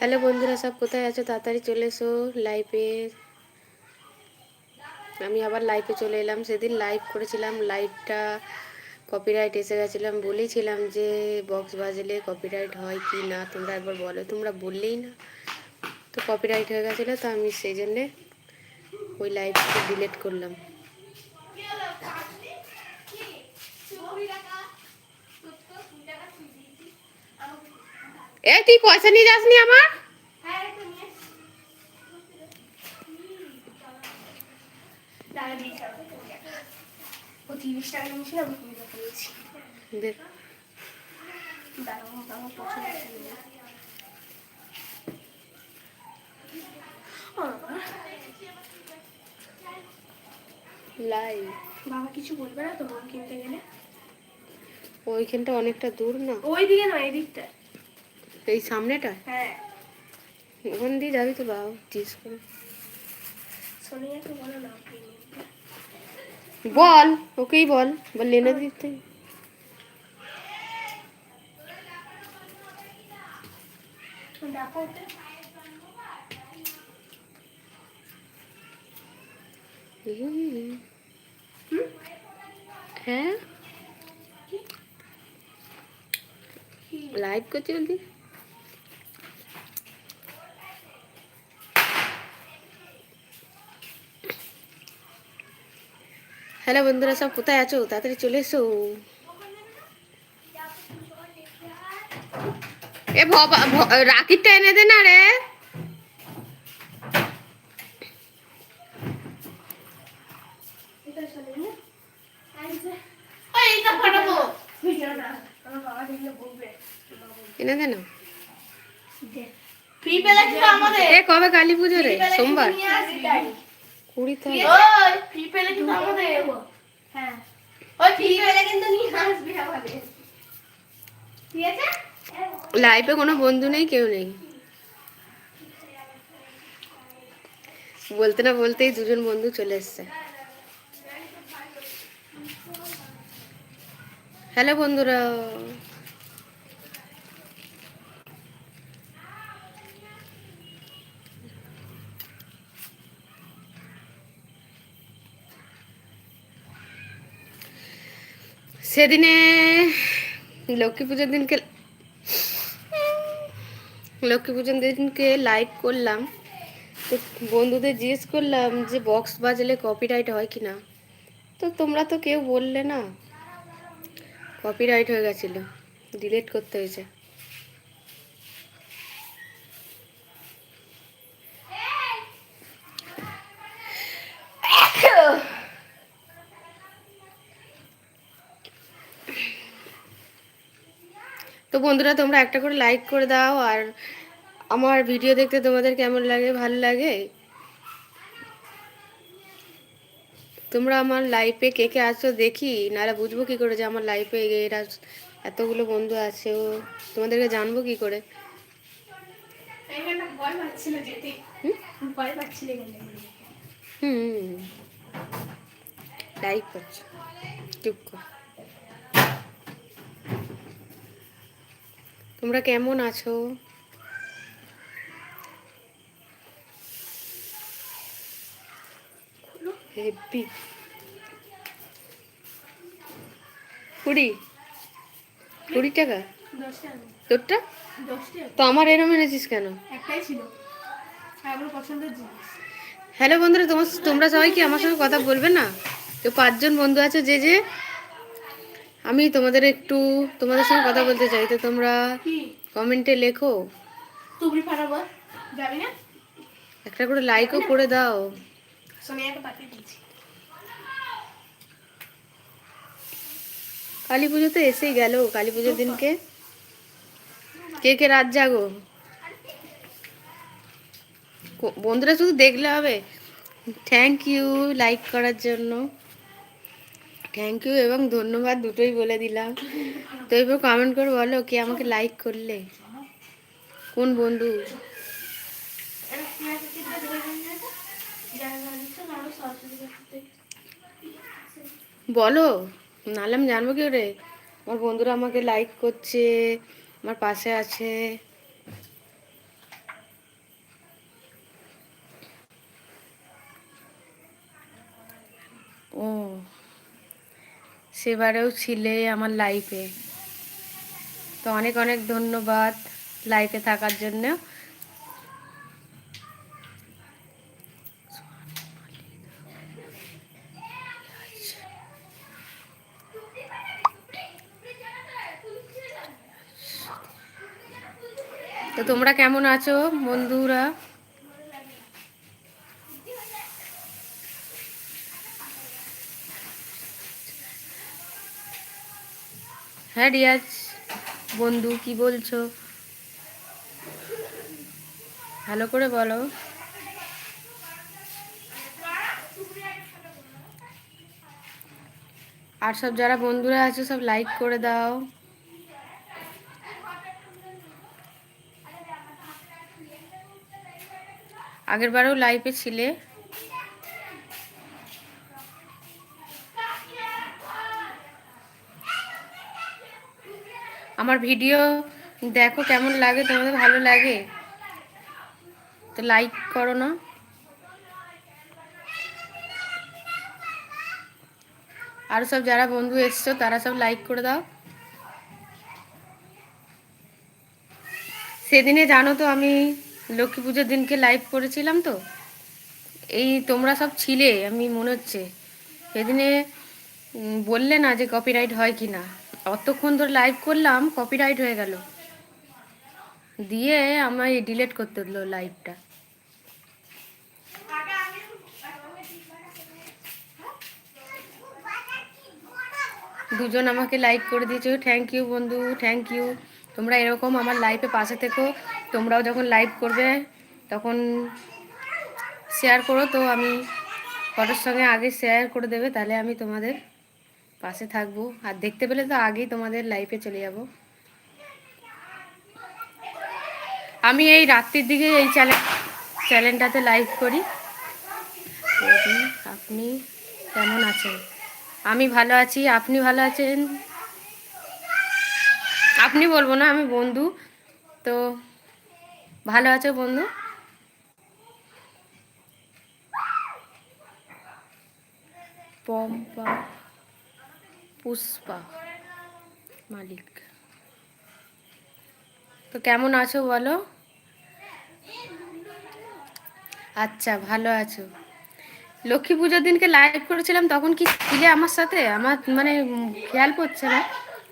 Hello বন্ধুরা, সব কোথায় আছো? তাড়াতাড়ি চলে এসো লাইভে আমি আবার লাইভে চলে এলাম। সেদিন লাইভ করেছিলাম। লাইভটা কপিরাইট এসে গেছিলাম। বলেছিলাম যে বক্স বাজলে কপিরাইট হয় কি না? তোমরা একবার বলো। তোমরা বললেই না। তো কপিরাইট হয়ে গেছিল। তো আমি সেই জন্যে ওই লাইভটা ডিলিট করলাম। এ তুই পয়সা নিয়ে যাসনি আমার। ও বাবা, কিছু বলবে না তো কিনতে গেলে? ওইখানটা অনেকটা দূর না? ওই দিকে না এই দিকটা এই সামনেটা হ্যাঁ ওখান দিয়ে যাবি তো বাবা জিজ্ঞেস করে সোনিয়াকে বলো না কিনে দিতে। বল ওকেই বল বল লেনে দিতে দেখো ওটা। হুম। হুম? হ্যাঁ লাইভ করছি বলছি হ্যালো বন্ধুরা সব কোথায় আছো? তাড়াতাড়ি চলে এসো। এ ভবা রাকিরটা এনে দে না রে। এনে দে না। এ কবে কালী পুজো রে? সোমবার। কুড়ি ফ্রি পেলে কিন্তু আমাদের। হ্যাঁ। ওই ফ্রি পেলে কিন্তু নিয়ে আসবি আমাদের। ঠিক আছে? লাইফে কোনো বন্ধু নেই কেউ নেই বলতে না বলতেই দুজন বন্ধু চলে এসছে হ্যালো বন্ধুরা সেদিনে লক্ষ্মী পুজোর দিনকে, লক্ষ্মী পুজোর দিনকে লাইভ করলাম। তো বন্ধুদের জিজ্ঞেস করলাম যে বক্স বাজলে কপিরাইট হয় কি না তো তোমরা তো কেউ বললে না কপিরাইট হয়ে গেছিল ডিলিট করতে হয়েছে। তো বন্ধুরা, তোমরা একটা করে লাইক করে দাও আর আমার ভিডিও দেখতে তোমাদের কেমন লাগে? ভালো লাগে? তোমরা আমার লাইফে কে কে আছো দেখি, নাহলে বুঝব কি করে যে আমার লাইফে এরা এতগুলো বন্ধু আছে, ও তোমাদেরকে জানব কি করে? হুম? লাইক করছ। চুপ কর। তোমরা কেমন আছো? কুড়ি? কুড়ি টাকা? তোরটা? তো আমার এরম এনেছিস কেন? হ্যালো বন্ধুরা, তোমার তোমরা সবাই কি আমার সঙ্গে কথা বলবে না? তো পাঁচজন বন্ধু আছে, যে যে আমি তোমাদের একটু তোমাদের সঙ্গে কথা বলতে চাই। তো তোমরা কমেন্টে লেখো। একটা করে লাইকও করে দাও। কালী পুজো তো এসেই গেল কালী পুজোর দিনকে। কে কে রাত জাগো? বন্ধুরা শুধু দেখলে হবে। থ্যাংক ইউ লাইক করার জন্য। থ্যাংক ইউ এবং ধন্যবাদ, দুটোই বলে দিলাম। তো এবার কমেন্ট করে বলো কে আমাকে লাইক করলে। কোন বন্ধু? বলো, নাহলে আমি জানব কি করে? আমার বন্ধুরা আমাকে লাইক করছে, আমার পাশে আছে ও সেবারেও ছিলে আমার লাইফে তো অনেক অনেক ধন্যবাদ লাইফে থাকার জন্য। তো তোমরা কেমন আছো বন্ধুরা? হ্যাঁ রিয়াজ। বন্ধু, কি বলছো? ভালো করে বলো। আর সব যারা বন্ধুরা আছো, সব লাইক করে দাও। আগের বারেও লাইভে ছিলে। আমার ভিডিও দেখো কেমন লাগে, তোমাদের ভালো লাগে? তো লাইক করো না। আর সব যারা বন্ধু এসছো, তারা সব লাইক করে দাও। সেদিনে জানো তো আমি লক্ষ্মী পুজোর দিনকে লাইভ করেছিলাম তো? এই তোমরা সব ছিলে, আমি মনে হচ্ছে। সেদিনে বললে না যে কপিরাইট হয় কি না অতক্ষণ ধরে লাইভ করলাম কপিরাইট হয়ে গেল। দিয়ে আমায় ডিলিট করতে হলো লাইভটা দুজন আমাকে লাইক করে দিয়েছ থ্যাংক ইউ বন্ধু থ্যাংক ইউ তোমরা এরকম আমার লাইফে পাশে থেকো, তোমরাও যখন লাইভ করবে, তখন শেয়ার করো। তো আমি ফটোর সঙ্গে আগে শেয়ার করে দেবে, তাহলে আমি তোমাদের পাশে থাকব। আর দেখতে পেলে তো আগেই তোমাদের লাইফে চলে যাব। আমি এই রাত্রির দিকে এই চ্যানেল চ্যানেলটাতে লাইভ করি। আপনি কেমন আছেন? আমি ভালো আছি। আপনি ভালো আছেন? আপনি বলব না, আমি বন্ধু। তো ভালো আছো বন্ধু? পম্পা পুষ্পা মালিক। তো কেমন আছো বলো? আচ্ছা ভালো আছো। লক্ষ্মী পুজোর দিনকে লাইভ করেছিলাম, তখন কি ছিলে আমার সাথে? আমার মানে খেয়াল পড়ছে না।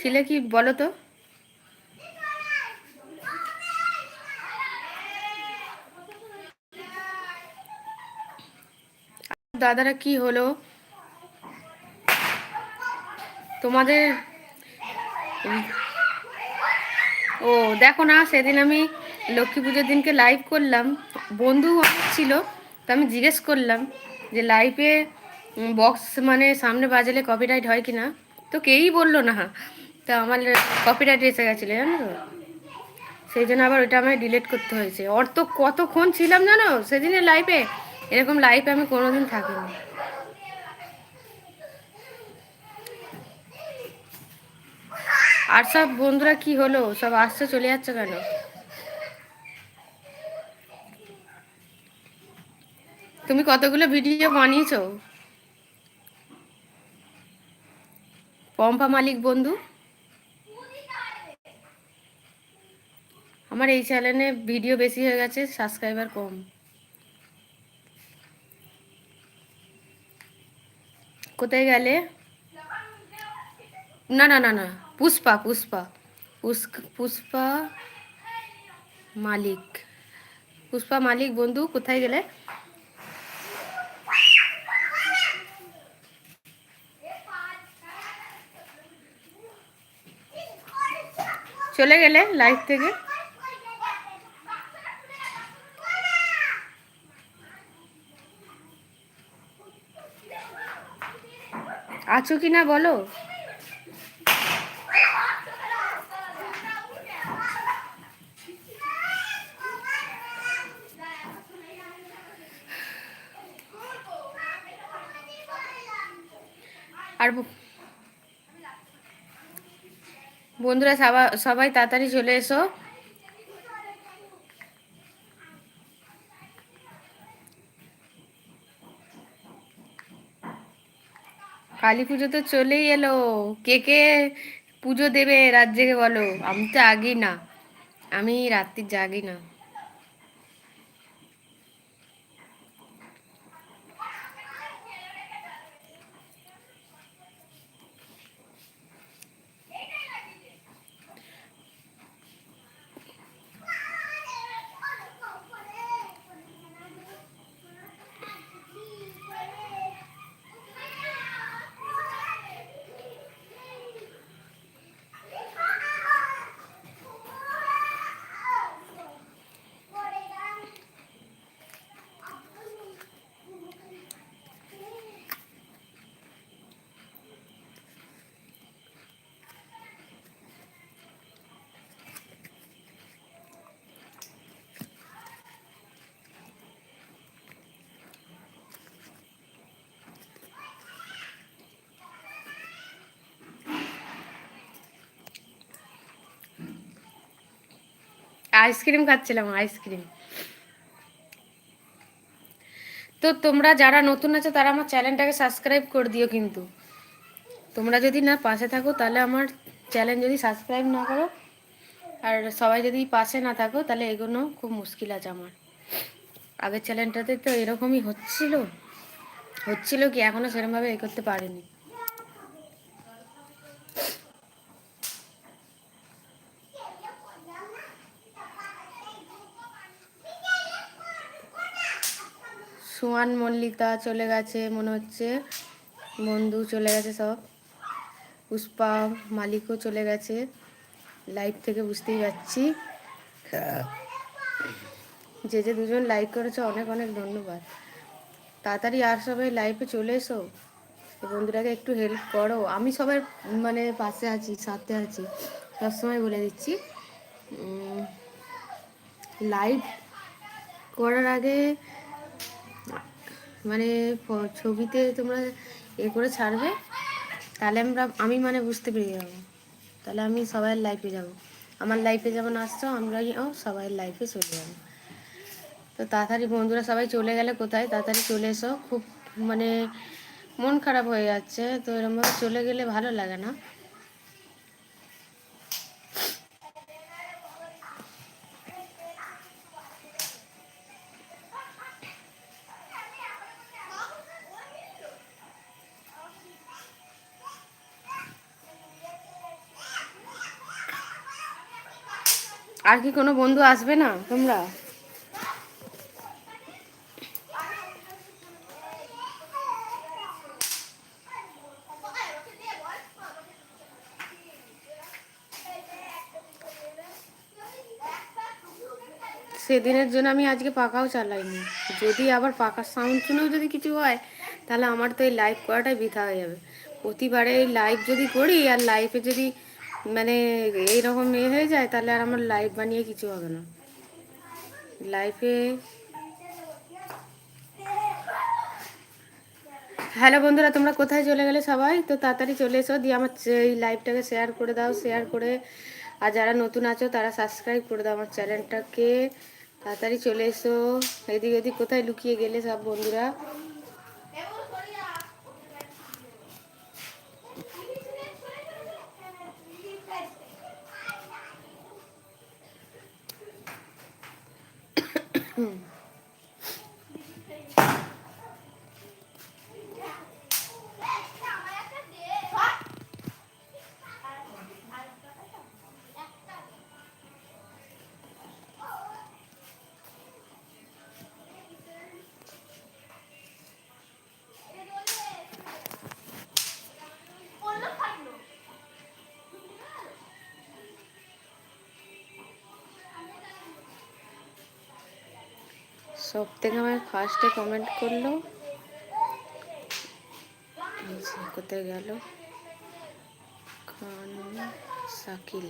ছিলে কি বলো তো? দাদারা কি হলো? তোমাদের ও, দেখো না, সেদিন আমি লক্ষ্মী পুজোর দিনকে লাইভ করলাম। বন্ধু অনেক ছিল, তো আমি জিজ্ঞেস করলাম যে লাইভে বক্স মানে সামনে বাজালে কপিরাইট হয় কি না তো কেউই বলল না, তো আমার কপিরাইট এসে গেছিল, জানো তো? সেই জন্য আবার ওইটা আমায় ডিলিট করতে হয়েছে। ওর তো কতক্ষণ ছিলাম জানো, সেদিনের লাইভে এরকম লাইভে আমি কোনোদিন থাকিনি। আর সব বন্ধুরা কি হলো? সব আসছে, চলে যাচ্ছে কেন? তুমি কতগুলো ভিডিও বানিয়েছো? পম্পা মালিক বন্ধু। আমার এই চ্যানেলে ভিডিও বেশি হয়ে গেছে, সাবস্ক্রাইবার কম। কোথায় গেলে? না না না না। পুষ্পা পুষ্পা পুষ্পা মালিক। পুষ্পা মালিক, বন্ধু, কোথায় গেলে? চলে গেলে লাইভ থেকে? আছো কি না বলো? আর ব- বন্ধুরা সবাই সবাই তাড়াতাড়ি চলে এসো। কালী পুজো তো চলেই এলো। কে কে পুজো দেবে রাত জেগে বলো? আমি তো আগি না। আমি রাত্রি জাগি না। আইসক্রিম খাচ্ছিলাম, আইসক্রিম। তো তোমরা যারা নতুন আছো, তারা আমার চ্যানেলটাকে সাবস্ক্রাইব করে দিও কিন্তু। তোমরা যদি না পাশে থাকো, তাহলে আমার চ্যানেল যদি সাবস্ক্রাইব না করো, আর সবাই যদি পাশে না থাকো, তাহলে এগোনো খুব মুশকিল আছে আমার। আগের চ্যানেলটাতে তো এরকমই হচ্ছিল। হচ্ছিল কি, এখনও সেরকমভাবে এ করতে পারিনি। সুয়ান মল্লিকা চলে গেছে, মনে হচ্ছে। বন্ধু চলে গেছে সব। পুষ্পা, মালিকও চলে গেছে। লাইভ থেকে বুঝতেই পারছি। যে যে দুজন লাইক করেছে, অনেক অনেক ধন্যবাদ। তাড়াতাড়ি আর সবাই লাইভে চলে এসো। বন্ধুটাকে একটু হেল্প করো। আমি সবার মানে পাশে আছি, সাথে আছি। সবসময় বলে দিচ্ছি। লাইভ করার আগে মানে ছবিতে তোমরা এ করে ছাড়বে, তাহলে আমরা, আমি মানে বুঝতে পেরে যাব। তাহলে আমি সবাই লাইফে যাব। আমার লাইফে যেমন আসছো আমরাও সবাই লাইফে চলে যাব। তো তাড়াতাড়ি বন্ধুরা সবাই চলে গেলে কোথায়? তাড়াতাড়ি চলে এসো। খুব মানে মন খারাপ হয়ে যাচ্ছে। তো এরমভাবে চলে গেলে ভালো লাগে না। আর কি কোনো বন্ধু আসবে না তোমরা? সেদিনের জন্য আমি আজকে পাকাও চালাইনি। যদি আবার পাকার সাউন্ড শুনেও যদি কিছু হয়, তাহলে আমার তো এই লাইভ করাটাই বৃথা হয়ে যাবে। প্রতিবারে লাইভ যদি করি, আর লাইভে যদি মানে এইরকম এ হয়ে যায়, তাহলে আর আমার লাইভ বানিয়ে কিছু হবে না। লাইফে হ্যালো বন্ধুরা, তোমরা কোথায় চলে গেলে সবাই? তো তাড়াতাড়ি চলে এসো, দিয়ে আমার এই লাইভটাকে শেয়ার করে দাও শেয়ার করে। আর যারা নতুন আছো, তারা সাবস্ক্রাইব করে দাও আমার চ্যানেলটাকে তাড়াতাড়ি চলে এসো, এদিক ওদিক কোথায় লুকিয়ে গেলে সব বন্ধুরা। সব থেকে আমার ফার্স্টে কমেন্ট করল। কোথায় গেল? খান শাকিল।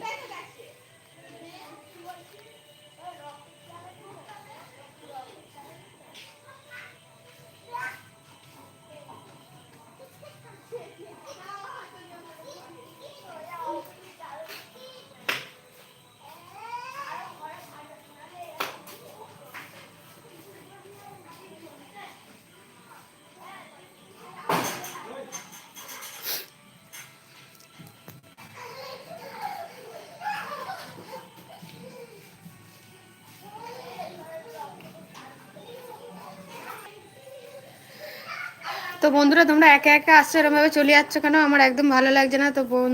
তো বন্ধুরা, তোমরা একা একা আসছো, এরমভাবে চলে যাচ্ছ কেন? আমার একদম ভালো লাগছে না, তো বোন,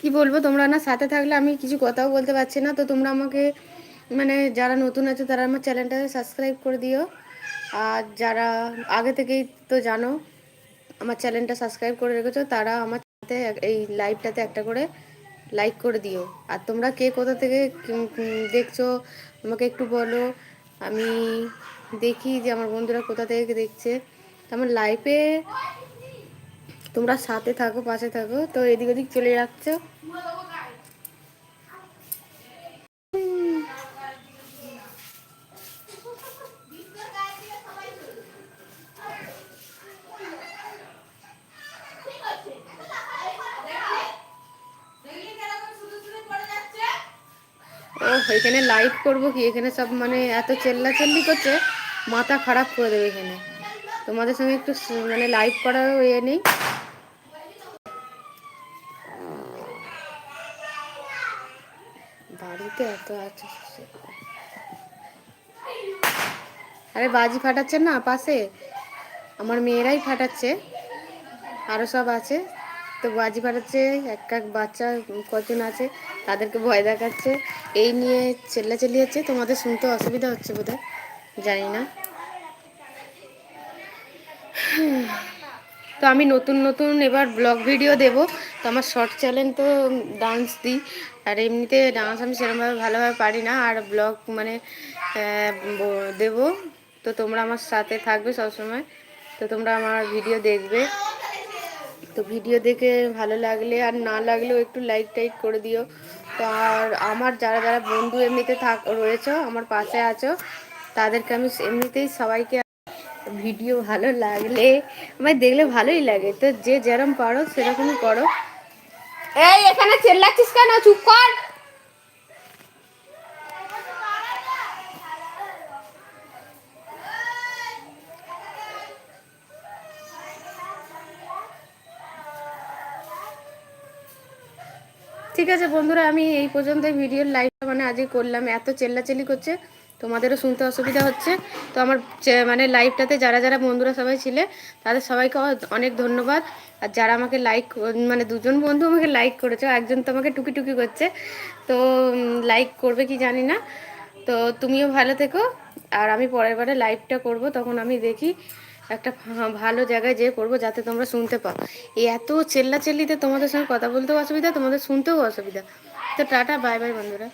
কি বলব? তোমরা না সাথে থাকলে আমি কিছু কথাও বলতে পারছি না, তো তোমরা আমাকে মানে যারা নতুন আছে, তারা আমার চ্যানেলটাকে সাবস্ক্রাইব করে দিও। আর যারা আগে থেকেই তো জানো, আমার চ্যানেলটা সাবস্ক্রাইব করে রেখেছো, তারা আমার সাথে এই লাইভটাতে একটা করে লাইক করে দিও। আর তোমরা কে কোথা থেকে দেখছ, আমাকে একটু বলো। আমি দেখি যে আমার বন্ধুরা কোথা থেকে দেখছে। আমার লাইফে তোমরা সাথে থাকো, পাশে থাকো, তো এদিক ওদিক চলে যাচ্ছ। এখানে লাইভ করব কি? এখানে সব মানে এত চেল্লা চেল্লি করছে, মাথা খারাপ করে দেবে এখানে। তোমাদের সঙ্গে একটু মানে লাইভ করার ইয়ে নেই। বাড়িতে এত আছে আরে বাজি ফাটাচ্ছে না পাশে? আমার মেয়েরাই ফাটাচ্ছে। আরও সব আছে। তো বাজি ফাটাচ্ছে, এক এক বাচ্চা, কজন আছে, তাদেরকে ভয় দেখাচ্ছে। এই নিয়ে চেল্লাচেল্লি হচ্ছে, তোমাদের শুনতে অসুবিধা হচ্ছে বোধহয়, জানি না। তো আমি নতুন নতুন এবার ব্লগ ভিডিও দেব। তো আমার শর্ট চ্যানেল তো ডান্স দিই। আর এমনিতে ডান্স আমি সেরকমভাবে ভালোভাবে পারি না। আর ব্লগ মানে দেব। তো তোমরা আমার সাথে থাকবে সবসময়। তো তোমরা আমার ভিডিও দেখবে। তো ভিডিও দেখে ভালো লাগলে আর না লাগলেও একটু লাইক টাইক করে দিও। তো আর আমার যারা যারা বন্ধু এমনিতে থাক, রয়েছে, আমার পাশে আছো, তাদেরকে আমি এমনিতেই সবাইকে ভিডিও ভালো লাগলে আমার দেখলে ভালোই লাগে। তো যে যেরম পারো সেরকমই করো। এই এখানে চেল্লাচ্ছিস কেন? চুপ কর। ঠিক আছে বন্ধুরা আমি এই পর্যন্ত ভিডিওর লাইভটা মানে আজকে করলাম। এত চেল্লাচেল্লি করছে। তোমাদেরও শুনতে অসুবিধা হচ্ছে। তো আমার মানে লাইভটাতে যারা যারা বন্ধুরা সবাই ছিলে, তাদের সবাইকে অনেক ধন্যবাদ। আর যারা আমাকে লাইক মানে দুজন বন্ধু আমাকে লাইক করেছে, একজন তো আমাকে টুকি টুকি করছে। তো লাইক করবে কি জানি না। তো তুমিও ভালো থেকো। আর আমি পরের বারে লাইভটা করব, তখন আমি দেখি একটা ভালো জায়গায় যেয়ে করব, যাতে তোমরা শুনতে পাও। এই এত চেল্লা চেল্লিতে তোমাদের সঙ্গে কথা বলতেও অসুবিধা, তোমাদের শুনতেও অসুবিধা। তো টাটা বাই বাই বন্ধুরা।